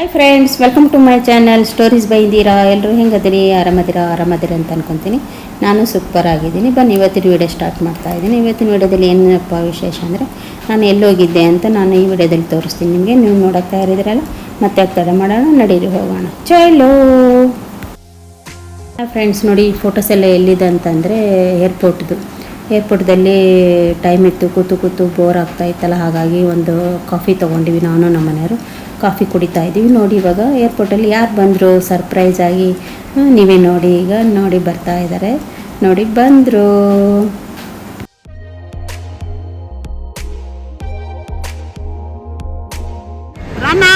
Hi friends welcome to my channel stories by Indira ಎಲ್ಲರೂ ಹೆಂಗದಿರಿ? ಆರಾಮದಿರಾ? ಆರಾಮದಿರ ಅಂತ ಅನ್ಕೊತೀನಿ. ನಾನು ಸೂಪರ್ ಆಗಿದ್ದೀನಿ. ಬನ್ನಿ, ಇವತ್ತಿನ ವಿಡಿಯೋ ಸ್ಟಾರ್ಟ್ ಮಾಡ್ತಾ ಇದ್ದೀನಿ. ಇವತ್ತಿನ ವಿಡಿಯೋದಲ್ಲಿ ಏನಪ್ಪ ವಿಶೇಷ ಅಂದರೆ, ನಾನು ಎಲ್ಲೋಗಿದ್ದೆ ಅಂತ ನಾನು ಈ ವಿಡಿಯೋದಲ್ಲಿ ತೋರಿಸ್ತೀನಿ ನಿಮಗೆ. ನೀವು ನೋಡೋಕ್ಕೆ ತಯಾರಿದ್ರಲ್ಲ ಮತ್ತೆ ತಡ ಮಾಡೋಣ, ನಡೀರಿ, ಹೋಗೋಣ. ಚಲೋ! ಫ್ರೆಂಡ್ಸ್ ನೋಡಿ ಫೋಟೋಸ್ ಎಲ್ಲ ಎಲ್ಲಿದೆ ಅಂತಂದರೆ ಏರ್ಪೋರ್ಟ್ದು ಏರ್ಪೋರ್ಟ್ದಲ್ಲಿ ಟೈಮ್ ಇತ್ತು, ಕೂತು ಕೂತು ಬೋರ್ ಆಗ್ತಾ ಇತ್ತಲ್ಲ, ಹಾಗಾಗಿ ಒಂದು ಕಾಫಿ ತೊಗೊಂಡಿವಿ ನಾನು ನಮ್ಮ ಮನೆಯವರು. ಕಾಫಿ ಕುಡಿತಾ ಇದ್ದೀವಿ. ನೋಡಿ ಇವಾಗ ಏರ್ಪೋರ್ಟಲ್ಲಿ ಯಾರು ಬಂದರು ಸರ್ಪ್ರೈಸ್ ಆಗಿ ನೀವೇ ನೋಡಿ, ಈಗ ನೋಡಿ ಬರ್ತಾ ಇದ್ದಾರೆ ನೋಡಿ ಬಂದರು. ರಾನಾ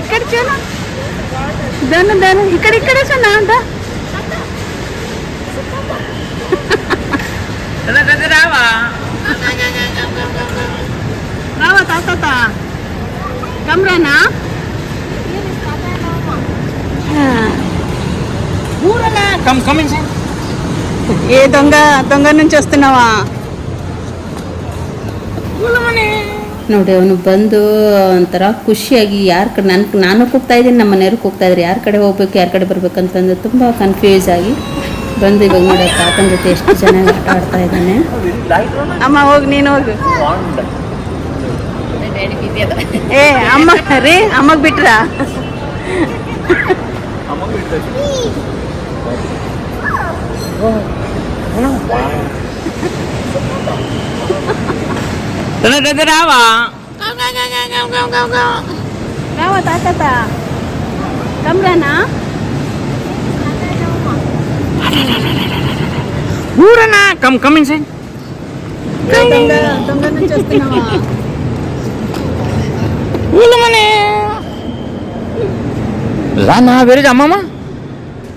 ఇక్కడ చూన దొన దొర ఇక్కడ ఇక్కడ అంత రావా? రావా తాత కమ్రానా? ఏ దొంగ దొంగ నుంచి వస్తున్నావా? ನೋಡಿ ಅವನು ಬಂದು ಒಂಥರ ಖುಷಿಯಾಗಿ ಯಾರ ಕಡೆ ನನ್ ನಾನು ಹೋಗ್ತಾ ಇದ್ದೀನಿ ನಮ್ಮ ಮನೆಯವ್ರು ಕೂಗ್ತಾ ಇದ್ರು. ಯಾರ ಕಡೆ ಹೋಗ್ಬೇಕು ಯಾರ ಕಡೆ ಬರ್ಬೇಕಂತಂದು ತುಂಬ ಕನ್ಫ್ಯೂಸ್ ಆಗಿ ಬಂದು ಇವಾಗ ನೋಡಿ ತಾತನ ಜೊತೆ ಎಷ್ಟು ಚೆನ್ನಾಗಿ ಆಟ ಆಡ್ತಾ ಇದ್ದಾನೆ. ಅಮ್ಮ ಹೋಗಿ ನೀನು ಹೋಗು. ಏ ಅಮ್ಮ ರೀ ಅಮ್ಮಗೆ ಬಿಟ್ರ. రావా రావా తాత కమ్రానా ఊరనా కమ్ కమ్ ఇన్సైడ్ దొంగ దొంగ నుంచి వస్తున్నావా ఊలమనే రానా వేరే అమ్మమ్మ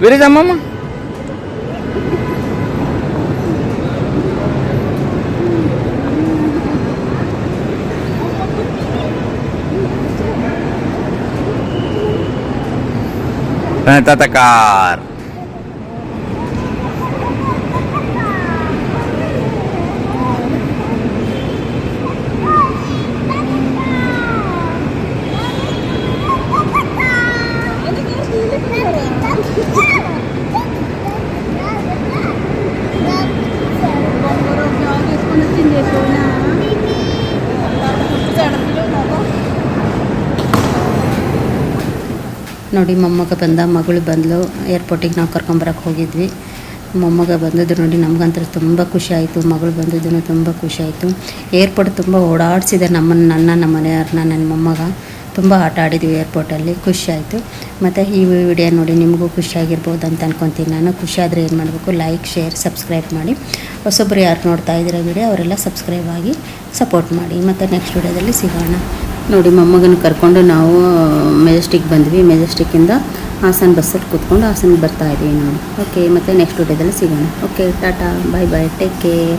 వేరే అమ్మమ్మ Tatacar. Thank you. ನೋಡಿ ಮೊಮ್ಮಗ ಬಂದ, ಮಗಳು ಬಂದಳು ಏರ್ಪೋರ್ಟಿಗೆ ನಾವು ಕರ್ಕೊಂಬರಕ್ಕೆ ಹೋಗಿದ್ವಿ. ಮೊಮ್ಮಗ ಬಂದಿದ್ರು ನೋಡಿ ನಮಗಂತೂ ತುಂಬ ಖುಷಿ ಆಯಿತು. ಮಗಳು ಬಂದಿದ್ದು ತುಂಬ ಖುಷಿ ಆಯಿತು. ಏರ್ಪೋರ್ಟ್ ತುಂಬ ಓಡಾಡಿಸಿದೆ ನಮ್ಮನ್ನು ನನ್ನ, ನಮ್ಮ ಮನೆಯವ್ರನ್ನ, ನನ್ನ ಮೊಮ್ಮಗ. ತುಂಬ ಆಟ ಆಡಿದ್ವಿ ಏರ್ಪೋರ್ಟಲ್ಲಿ ಖುಷಿ ಆಯಿತು. ಮತ್ತು ಈ ವಿಡಿಯೋ ನೋಡಿ ನಿಮಗೂ ಖುಷಿಯಾಗಿರ್ಬೋದು ಅಂತ ಅನ್ಕೊತೀನಿ ನಾನು. ಖುಷಿಯಾದರೆ ಏನು ಮಾಡಬೇಕು? ಲೈಕ್ ಶೇರ್ ಸಬ್ಸ್ಕ್ರೈಬ್ ಮಾಡಿ. ಹೊಸೊಬ್ಬರು ಯಾರು ನೋಡ್ತಾ ಇದ್ದೀರಾ ವಿಡಿಯೋ, ಅವರೆಲ್ಲ ಸಬ್ಸ್ಕ್ರೈಬ್ ಆಗಿ ಸಪೋರ್ಟ್ ಮಾಡಿ. ಮತ್ತು ನೆಕ್ಸ್ಟ್ ವಿಡಿಯೋದಲ್ಲಿ ಸಿಗೋಣ. ನೋಡಿ ಮೊಮ್ಮಗನ ಕರ್ಕೊಂಡು ನಾವು ಮೆಜೆಸ್ಟಿಕ್ ಬಂದ್ವಿ. ಮೆಜೆಸ್ಟಿಕ್ಕಿಂದ ಹಾಸನ ಬಸ್ಸಲ್ಲಿ ಕೂತ್ಕೊಂಡು ಹಾಸನಿಗೆ ಬರ್ತಾ ಇದ್ದೀವಿ ನಾವು ಓಕೆ ಮತ್ತು ನೆಕ್ಸ್ಟ್ ವಿಡಿಯೋದಲ್ಲಿ ಸಿಗೋಣ. Okay tata bye bye take care